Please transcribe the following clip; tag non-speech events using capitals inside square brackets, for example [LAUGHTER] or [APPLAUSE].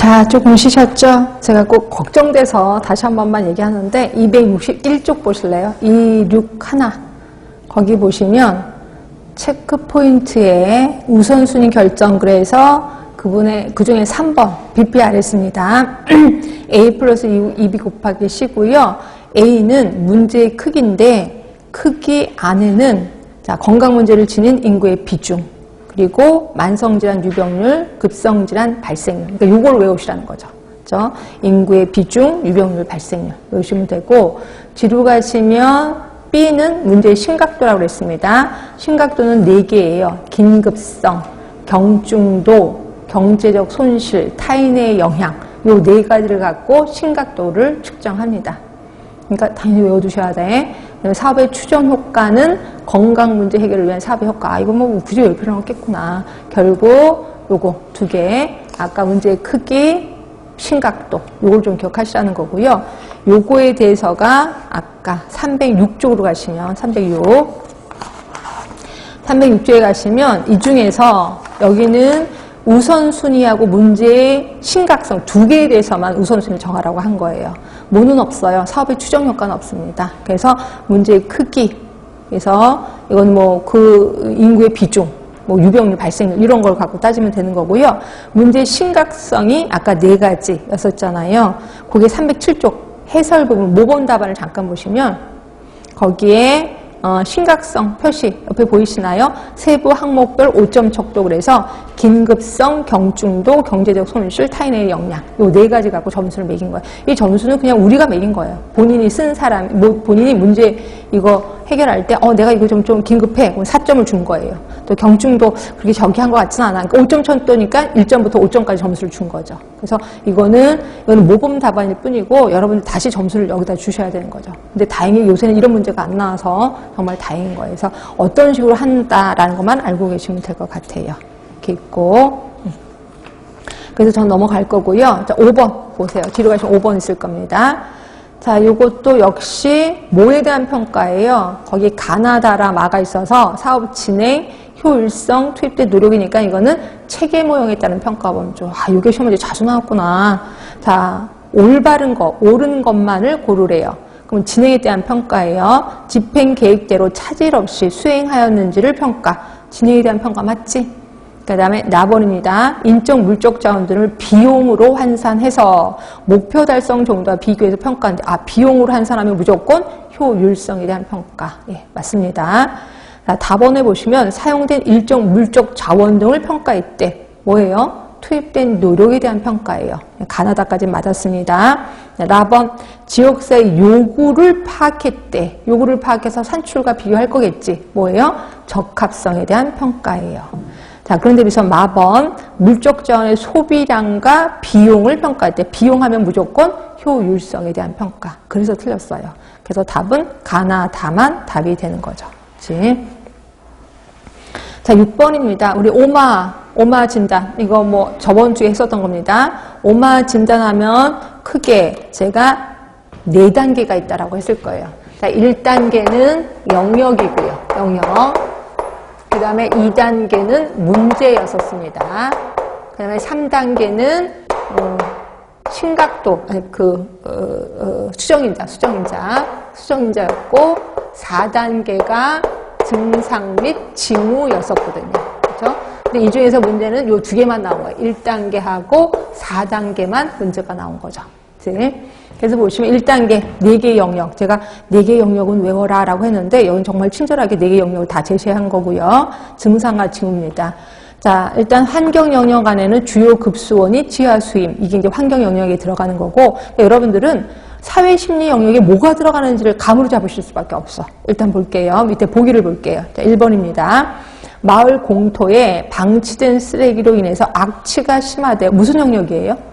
자, 조금 쉬셨죠? 제가 꼭 걱정돼서 다시 한 번만 얘기하는데 261쪽 보실래요? 261 거기 보시면 체크 포인트에 우선순위 결정글에서 그분의 그 중에 3번 BPR했습니다. [CLEARS THROAT] A 플러스 2B 곱하기 C고요. A는 문제의 크기인데 크기 안에는 자, 건강 문제를 지닌 인구의 비중 그리고 만성질환 유병률, 급성질환 발생률. 그러니까 요걸 외우시라는 거죠. 인구의 비중, 유병률, 발생률 외우시면 되고 뒤로 가시면 B는 문제의 심각도라고 그랬습니다. 심각도는 4개예요. 긴급성, 경중도, 경제적 손실, 타인의 영향 요 네 가지를 갖고 심각도를 측정합니다. 그러니까 당연히 외워두셔야 돼. 사업의 추정 효과는 건강 문제 해결을 위한 사업의 효과. 아, 이거 뭐 굳이 외울 필요는 없겠구나. 결국 요거 두 개. 아까 문제의 크기, 심각도. 요걸 좀 기억하시라는 거고요. 요거에 대해서가 아까 306쪽으로 가시면 306. 306쪽에 가시면 이 중에서 여기는 우선순위하고 문제의 심각성 두 개에 대해서만 우선순위 정하라고 한 거예요. 뭐는 없어요. 사업의 추정 효과는 없습니다. 그래서 문제의 크기, 그래서 이건 뭐 그 인구의 비중, 뭐 유병률 발생률 이런 걸 갖고 따지면 되는 거고요. 문제의 심각성이 아까 네 가지였었잖아요. 그게 307쪽 해설 부분 모범 답안을 잠깐 보시면 거기에 어, 심각성 표시 옆에 보이시나요? 세부 항목별 5점 척도 그래서 긴급성, 경중도, 경제적 손실, 타인의 영향 요네 가지 갖고 점수를 매긴 거예요. 이 점수는 그냥 우리가 매긴 거예요. 본인이 쓴 사람, 뭐 본인이 문제 이거 해결할 때 어, 내가 이거 좀, 좀 긴급해. 그럼 4점을 준 거예요. 또 경중도 그렇게 저기 한 것 같지는 않아. 그러니까 5점 쳤더니까 1점부터 5점까지 점수를 준 거죠. 그래서 이거는 이거는 모범 답안일 뿐이고 여러분들 다시 점수를 여기다 주셔야 되는 거죠. 근데 다행히 요새는 이런 문제가 안 나와서 정말 다행인 거예요. 그래서 어떤 식으로 한다라는 것만 알고 계시면 될 것 같아요. 이렇게 있고. 음. 그래서 전 넘어갈 거고요. 자, 5번 보세요. 뒤로 가시면 5번 있을 겁니다. 자, 이것도 역시 뭐에 대한 평가예요. 거기 가나다라 마가 있어서 사업 진행, 효율성, 투입된 노력이니까 이거는 체계 모형에 따른 평가 범주. 아, 이게 시험 문제 자주 나왔구나. 자, 올바른 거, 옳은 것만을 고르래요. 그럼 진행에 대한 평가예요. 집행 계획대로 차질 없이 수행하였는지를 평가. 진행에 대한 평가 맞지? 그 다음에 나번입니다. 인적 물적 자원 들을 비용으로 환산해서 목표 달성 정도와 비교해서 평가하는데 아 비용으로 환산하면 무조건 효율성에 대한 평가. 예, 맞습니다. 자, 답원에 보시면 사용된 일정 물적 자원 등을 평가했대. 뭐예요? 투입된 노력에 대한 평가예요. 가나다까지 맞았습니다. 나번 지역사의 요구를 파악했대. 요구를 파악해서 산출과 비교할 거겠지. 뭐예요? 적합성에 대한 평가예요. 자, 그런데 비해서 마번 물적 자원의 소비량과 비용을 평가할 때 비용하면 무조건 효율성에 대한 평가. 그래서 틀렸어요. 그래서 답은 가나 다만 답이 되는 거죠. 그치? 자, 6번입니다. 우리 오마, 오마 진단. 이거 뭐 저번 주에 했었던 겁니다. 오마 진단하면 크게 제가 네 단계가 있다라고 했을 거예요. 자, 1단계는 영역이고요. 영역. 그 다음에 2단계는 문제였었습니다. 그 다음에 3단계는 어, 심각도, 아니, 그, 어, 어, 수정인자, 수정인자, 수정인자였고, 4단계가 증상 및 징후였었거든요. 근데 이 중에서 문제는 요 두 개만 나온 거예요. 1단계하고 4단계만 문제가 나온 거죠. 그치? 그래서 보시면 1단계 4개의 영역 제가 4개의 영역은 외워라 라고 했는데 여기는 정말 친절하게 4개의 영역을 다 제시한 거고요. 증상과 징후입니다. 자 일단 환경 영역 안에는 주요 급수원이 지하 수임 이게 이제 환경 영역에 들어가는 거고 그러니까 여러분들은 사회 심리 영역에 뭐가 들어가는지를 감으로 잡으실 수밖에 없어. 일단 볼게요. 밑에 보기를 볼게요. 자, 1번입니다. 마을 공터에 방치된 쓰레기로 인해서 악취가 심화돼 무슨 영역이에요?